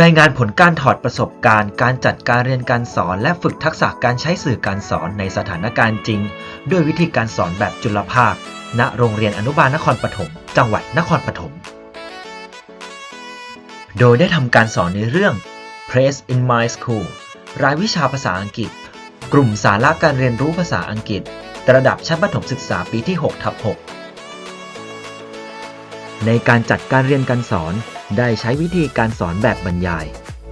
รายงานผลการถอดประสบการณ์ การจัดการเรียนการสอน และฝึกทักษะการใช้สื่อการสอนในสถานการณ์จริง ด้วยวิธีการสอนแบบจุลภาค ณ โรงเรียนอนุบาลนครปฐม จังหวัดนครปฐม โดยได้ทำการสอนในเรื่อง Place in My School รายวิชาภาษาอังกฤษ กลุ่มสาระการเรียนรู้ภาษาอังกฤษ ระดับชั้นประถมศึกษาปีที่6ทับ6ในการจัดการเรียนการสอน ได้ใช้วิธีการสอนแบบบรรยาย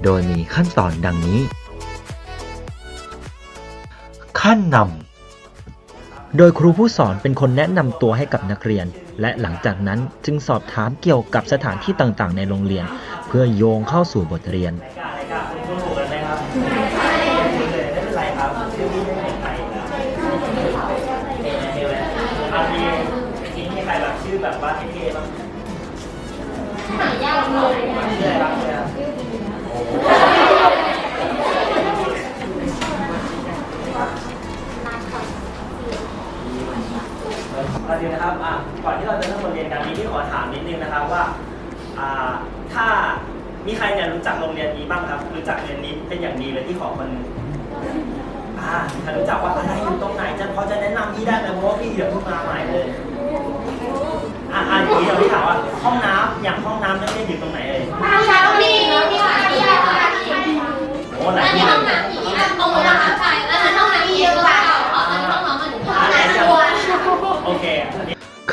โดยมีขั้นตอนดังนี้ ขั้นนำ โดยครูผู้สอนเป็นคนแนะนำตัวให้กับนักเรียน และหลังจากนั้นจึงสอบถามเกี่ยวกับสถานที่ต่างๆ ในโรงเรียน เพื่อโยงเข้าสู่บทเรียน หายากเลยชื่ออะไรบ้างชื่ออะไรคนะครับอะก่อนที่เราจะเริ่มบทเรียนกันนี้ที่ขอถามนิดนึงนะครับว่าอ่าถ้ามีใครเนี่ยรู้จักโรงเรียนนี้บ้างครับ รู้จักเรียนนี้เป็นอย่างดีเลยที่ขอคนนึงอ่าถ้ารู้จักว่าอะไรอยู่ตรงไหนจะพอจะแนะนำพี่ได้ไหมเพราะว่าพี่เดี๋ยวเพิ่งมาใหม่เลยอ่าอ่าอย่างนี้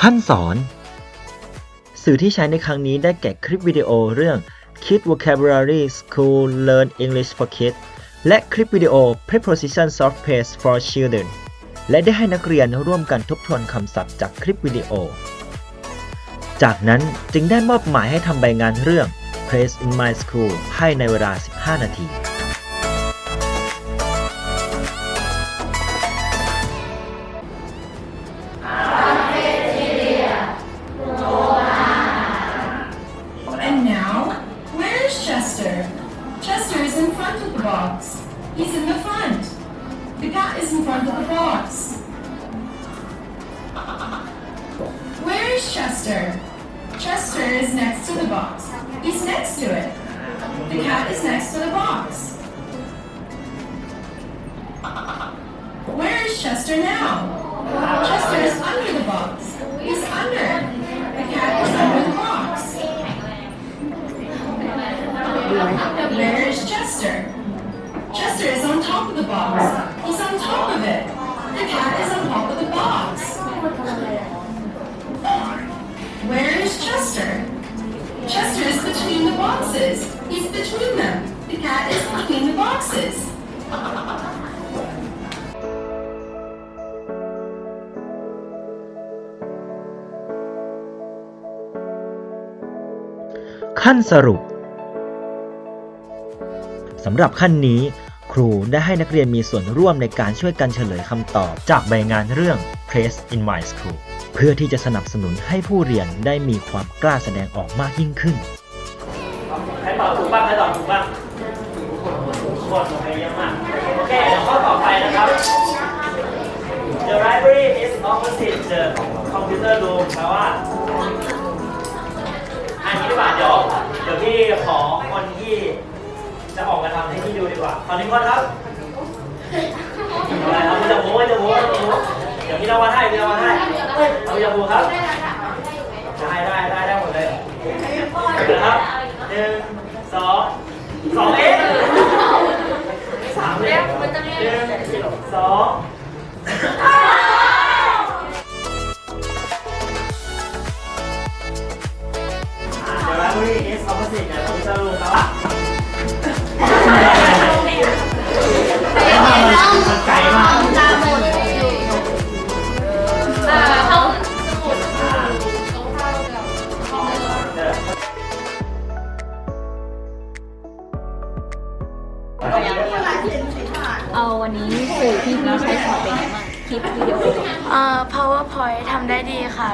ขั้นสอน สื่อที่ใช้ในครั้งนี้ได้แก่คลิปวิดีโอเรื่อง Kid Vocabulary School Learn English for Kids และคลิปวิดีโอ Preposition Soft Pace for Children และได้ให้นักเรียนร่วมกันทบทวนคำศัพท์จากคลิปวิดีโอ จากนั้นจึงได้มอบหมายให้ทำใบงานเรื่อง Place in My School ให้ในเวลา 15 นาที is in front of the box. Where is Chester? Chester is next to the box. He's next to it. The cat is next to the box. Where is Chester now? Chester is under the box. He's under. The cat is under the box. Where is Chester? Chester is on top of the box He's on top of it. The cat is on top of the box. Where is Chester? Chester is between the boxes. He's between them. The cat is between the boxes. ขั้นสรุป สำหรับขั้นนี้ ครูได้ให้นักเรียนมีส่วนร่วมในการช่วยกันเฉลยคำตอบ จากใบงานเรื่อง Place in My School เพื่อที่จะสนับสนุนให้ผู้เรียนได้มีความกล้าแสดงออกมากยิ่งขึ้น ใครตอบถูกบ้างใครตอบถูกบ้างทุกคนโอเคเยอะมากโอเคเดี๋ยวข้อต่อไปนะครับ The library is opposite the computer room แปลว่า พี่ดูดีกว่าขอหนึ่งคนครับอะไรครับพี่จะโม้จะโม้จะโม้เดี๋ยวพี่นวัดให้พี่นวัดให้เอาพี่จะบูครับได้ได้ได้ได้หมดเลยนะครับหนึ่งสองสองเอ๊ะสามเลยหนึ่งสอง ใช้สอนเป็นไงบ้างคลิปวิดีโอเอ่อ PowerPoint ทำได้ดีค่ะ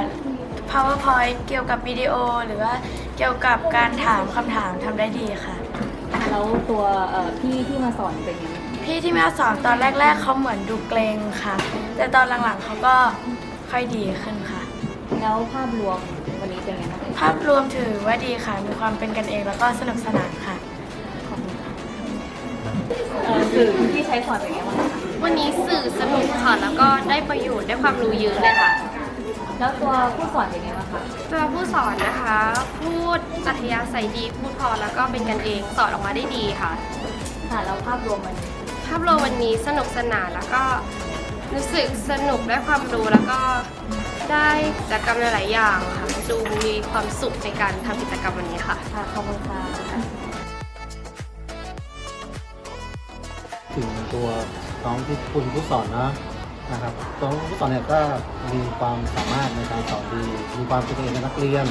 PowerPoint เกี่ยวกับวิดีโอ หรือว่าเกี่ยวกับการถามคำถามทำได้ดีค่ะ แล้วตัวเอ่อพี่ที่มาสอนเป็นไงบ้างพี่ที่มาสอนตอนแรก ๆเขาเหมือนดูเกรงค่ะ แต่ตอนหลังๆเขาก็ค่อยดีขึ้นค่ะ แล้วภาพรวมวันนี้เป็นไงบ้างภาพรวมถือว่าดีค่ะ มีความเป็นกันเองแล้วก็สนุกสนานค่ะเอ่อสื่อที่ใช้สอนเป็นไงบ้างคะ วันนี้สื่อสนุกค่ะ แล้วก็ได้ประโยชน์ได้ความรู้เยอะเลยค่ะ แล้วตัวผู้สอนเป็นไงบ้างคะตัวผู้สอนนะคะ พูดอัธยาศัยดีพูดพอแล้วก็เป็นกันเองสอนออกมาได้ดีค่ะ ค่ะแล้วภาพรวมมันภาพรวมวันนี้สนุกสนานแล้วก็รู้สึกสนุกได้ความรู้แล้วก็ได้กิจกรรมหลายๆอย่างค่ะ ดูมีความสุขในการทำกิจกรรมวันนี้ค่ะ ค่ะขอบคุณค่ะ ถึงตัว น้องที่คุณผู้สอนนะนะครับตัวผู้สอนเนี่ยก็มีความสามารถในการสอนดี มีความเป็นเอกกับนักเรียน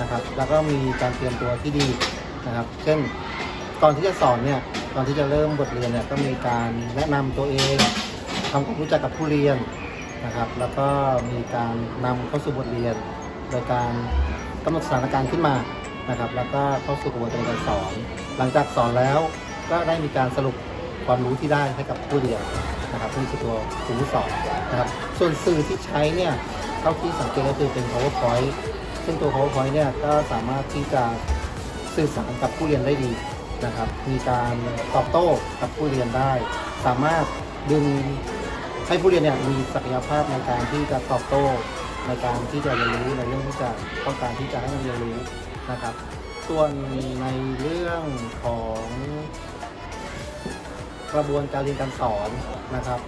นะครับ แล้วก็มีการเตรียมตัวที่ดีนะครับ เช่นก่อนที่จะสอนเนี่ยก่อนที่จะเริ่มบทเรียนเนี่ยก็มีการแนะนำตัวเองทำความรู้จักกับผู้เรียนนะครับ แล้วก็มีการนำเข้าสู่บทเรียน โดยการกำหนดสถานการณ์ขึ้นมานะครับ แล้วก็เข้าสู่กระบวนการสอน หลังจากสอนแล้วก็ได้มีการสรุป ความรู้ที่ได้ให้กับผู้เรียนนะครับนี่คือตัวผู้สอนนะครับ ส่วนสื่อที่ใช้เนี่ยเท่าที่สังเกตก็คือเป็น powerpoint ซึ่งตัว powerpoint เนี่ยก็สามารถที่จะสื่อสารกับผู้เรียนได้ดีนะครับ มีการตอบโต้กับผู้เรียนได้ สามารถดึงให้ผู้เรียนเนี่ยมีศักยภาพในการที่จะตอบโต้ในการที่จะเรียนรู้ในเรื่องที่จะต้องการที่จะให้มันเรียนรู้นะครับ ส่วนในเรื่องของ กระบวนการเรียนการสอนนะครับ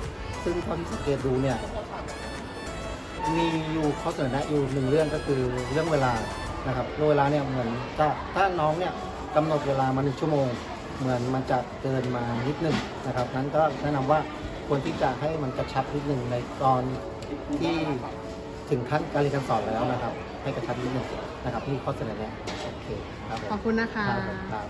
ซึ่งเท่าที่สังเกตดูเนี่ยมีอยู่ข้อเสนอแนะอยู่หนึ่งเรื่องก็คือเรื่องเวลานะครับเรื่องเวลาเนี่ยเหมือนถ้าถ้าน้องเนี่ยกำหนดเวลามาหนึ่งชั่วโมง เหมือนมันจะเกินมานิดนึงนะครับนั้นก็แนะนำว่าควรที่จะให้มันกระชับนิดนึงในตอนที่ถึงขั้นการเรียนการสอนแล้วนะครับ ให้กระชับนิดนึงนะครับนี่ข้อเสนอแนะโอเคครับผมขอบคุณนะคะครับผมครับ